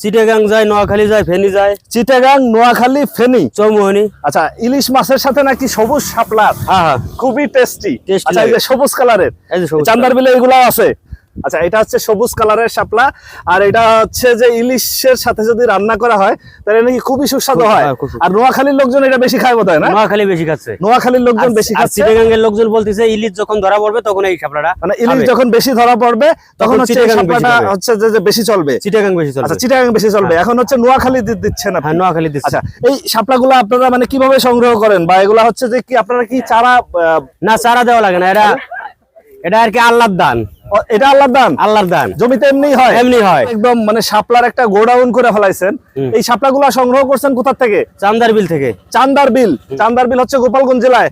চিটাগাং যায় নোয়াখালী যায় ফেনি যায়। চিটাগাং নোয়াখালী ফেনি। চৌমোহনী। আচ্ছা ইলিশ মাছের সাথে নাকি সবুজ সাপলার হ্যাঁ হ্যাঁ। খুবই টেস্টি আচ্ছা এই যে সবুজ কালারের। চান্দার বিলে এগুলো আছে? আচ্ছা এটা হচ্ছে সবুজ কালারের শাপলা আর এটা হচ্ছে যে ইলিশের সাথে যদি রান্না করা হয় তাহলে নাকি খুবই সুস্বাদু হয়। হ্যাঁ। আর নোয়াখালীর লোকজন এটা বেশি খায় বোধ হয় না? নোয়াখালী বেশি খাচ্ছে। নোয়াখালীর লোকজন বেশি খাচ্ছে। চিটাগাংয়ের লোকজন বলতেছে ইলিশ যখন ধরা পড়বে তখন এই শাপলাটা মানে ইলিশ যখন বেশি ধরা পড়বে তখন হচ্ছে শাপলাটা হচ্ছে যে বেশি চলবে। চিটাগাং বেশি চলবে। আচ্ছা চিটাগাং বেশি চলবে। এখন হচ্ছে নোয়াখালী দিচ্ছেন আপনি। হ্যাঁ নোয়াখালী দিচ্ছে। আচ্ছা এই শাপলাগুলো আপনারা মানে কীভাবে সংগ্রহ করেন? বা এগুলা হচ্ছে যে কি আপনারা কি চারা না চারা দেওয়া লাগে না। এটা এটা আর কি আল্লাহর দান। এটা আল্লাহর দান? আল্লাহর দান। জমিতে এমনি হয়? এমনি হয়। একদম মানে শাপলার একটা গোডাউন করে ফেলাইছেন। এই শাপলাগুলা সংগ্রহ করছেন কোথা থেকে? চান্দার বিল থেকে। চান্দার বিল। চান্দার বিল হচ্ছে গোপালগঞ্জ জেলায়।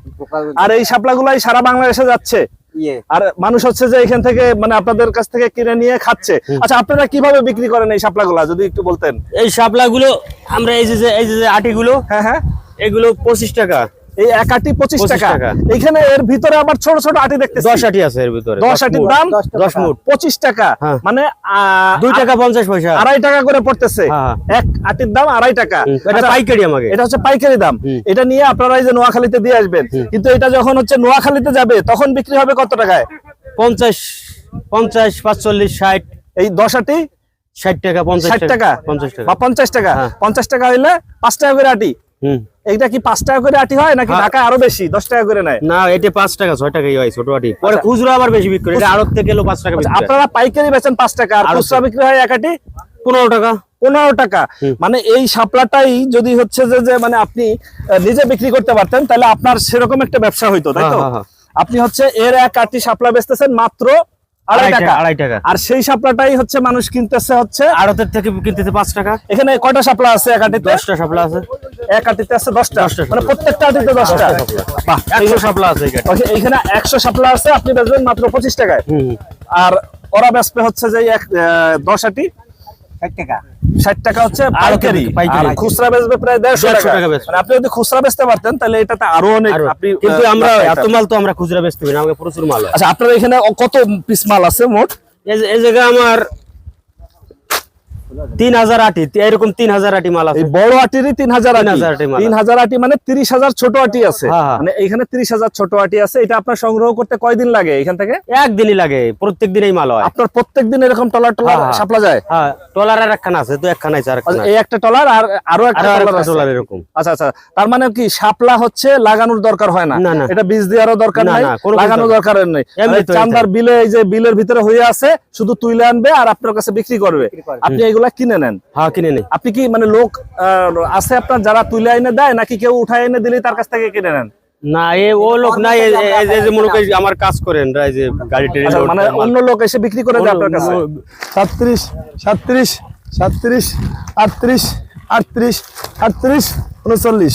আর এই শাপলাগুলাই সারা বাংলাদেশে যাচ্ছে। আর মানুষ হচ্ছে যে এখান থেকে মানে আপনাদের কাছ থেকে কিনে নিয়ে খাচ্ছে। আচ্ছা আপনারা কীভাবে বিক্রি করেন এই শাপলাগুলা যদি একটু বলতেন? এই শাপলাগুলো আমরা এই যে এই যে যে আটিগুলো হ্যাঁ হ্যাঁ। এগুলো পঁচিশ টাকা। এই এক আটি পঁচিশ টাকা। এখানে এর ভিতরে আবার ছোট ছোট আটি দেখতে দশ আটি আছে এর ভিতরে। দশ আটির দাম দশ মুঠ পঁচিশ টাকা। হ্যাঁ। মানে দুই টাকা পঞ্চাশ পয়সা। আড়াই টাকা করে পড়তেছে। হ্যাঁ, এক আটির দাম আড়াই টাকা। এটা আচ্ছা, পাইকারি আমাকে। এটা হচ্ছে পাইকারি দাম। এটা নিয়ে আপনারা এই যে নোয়াখালীতে দিয়ে আসবেন। কিন্তু এটা যখন হচ্ছে নোয়াখালীতে যাবে তখন বিক্রি হবে কত টাকায়? পঞ্চাশ পঞ্চাশ পাঁচচল্লিশ ষাট। এই দশ আটি? ষাট টাকা পঞ্চাশ টাকা পঞ্চাশ টাকা। পঞ্চাশ টাকা। হ্যাঁ। পঞ্চাশ টাকা হইলে পাঁচ টাকা করে আটি। এইটা কি পাঁচ টাকা করে আটি হয় নাকি হ্যাঁ। ঢাকা আরও বেশি? দশ টাকা করে নেয়। না এটা পাঁচ টাকা ছয় টাকাই হয় ছোট আটি। পরে আচ্ছা। খুচরো আবার বেশি বিক্রি এটা আড়ত থেকে পাঁচ টাকা আচ্ছা। আপনারা পাইকারি বেচেন পাঁচ টাকা আর খুচরা বিক্রি হয় এক আটি? পনেরো টাকা। পনেরো টাকা। মানে এই শাপলাটাই যদি হচ্ছে যে যে মানে আপনি নিজে বিক্রি করতে পারতেন তাহলে আপনার সেরকম একটা ব্যবসা হইতো তাই তো? হ্যাঁ, হ্যাঁ, হ্যাঁ। আপনি হচ্ছে এর এক আটি শাপলা বেচতেছেন মাত্র আড়াই টাকা। আড়াই টাকা। আর সেই শাপলাটাই হচ্ছে মানুষ কিনতেছে হচ্ছে আড়তের থেকে কিনতেছে পাঁচ টাকা। এখানে কয়টা শাপলা আছে? এক আটিতে? দশটা শাপলা আছে। এক আটিতে আছে দশটা? দশটা মানে। প্রত্যেকটা আটিতে দশটা? বাহ একশো শাপলা আছে এইখানে একশো শাপলা আছে আপনি বেচবেন মাত্র পঁচিশ টাকায়। আর ওরা বেচবে হচ্ছে যে এক আহ, দশ আটি। ষাট টাকা হচ্ছে পাইকারি। খুচরা বেচবে প্রায় দেড়শো টাকা। মানে আপনি যদি খুচরা বেচতে পারতেন তাহলে এটাতে আরও অনেক আপনি কিন্তু আমরা এত মাল তো আমরা খুচরা বেচতে পারি না আমাকে প্রচুর মাল আচ্ছা আপনার এখানে কত পিস মাল আছে মোট? এই যে- এই জায়গায় আমার তিন হাজার আটি এরকম তিন হাজার আটি মাল আছে। বড় আটিরই তিন হাজার আটি। 3000 আটি মাল তিন হাজার আটি মানে তিরিশ হাজার ছোট আটি আছে। হ্যাঁ, হ্যাঁ। মানে এইখানে তিরিশ হাজার ছোট আটি আছে। এটা আপনার সংগ্রহ করতে কয়দিন লাগে এখান থেকে? একদিনই লাগে প্রত্যেক দিনেই মাল হয়। আপনার প্রত্যেক দিন এরকম টলার টলার হ্যাঁ, হ্যাঁ। সাপলা যায়? হ্যাঁ টলার আর একখানা আছে তো একখানা আছে আচ্ছা, এই একটা টলার আর আরও একটা টলার আরেকটা আছে। টলার এরকম। আচ্ছা আচ্ছা। তার মানে কি শাপলা হচ্ছে লাগানোর দরকার হয় না। এটা বীজ দেওয়ারও দরকার নাই লাগানো দরকার নেই। মানে চান্দার বিলে এই যে বিলের ভিতরে হয়ে আছে শুধু তুইলে আনবে আর আপনার কাছে বিক্রি করবে। আপনি এগুলা কিনে নেন? হ্যাঁ কিনে নেই। আপনি কি মানে লোক আছে আপনার যারা তুলে এনে দেয় নাকি কেউ উঠায় এনে দিলে তার কাছ থেকে কিনে নেন? না এ ও লোক না যে- এই যে- এই যে মনে করি আমার কাজ করেন এই যে গাড়ি টেনে আচ্ছা, মানে অন্য লোক এসে বিক্রি করে দেয় আপনার কাছে? সাতত্রিশ সাতত্রিশ সাতত্রিশ আটত্রিশ আটত্রিশ আটত্রিশ উনচল্লিশ।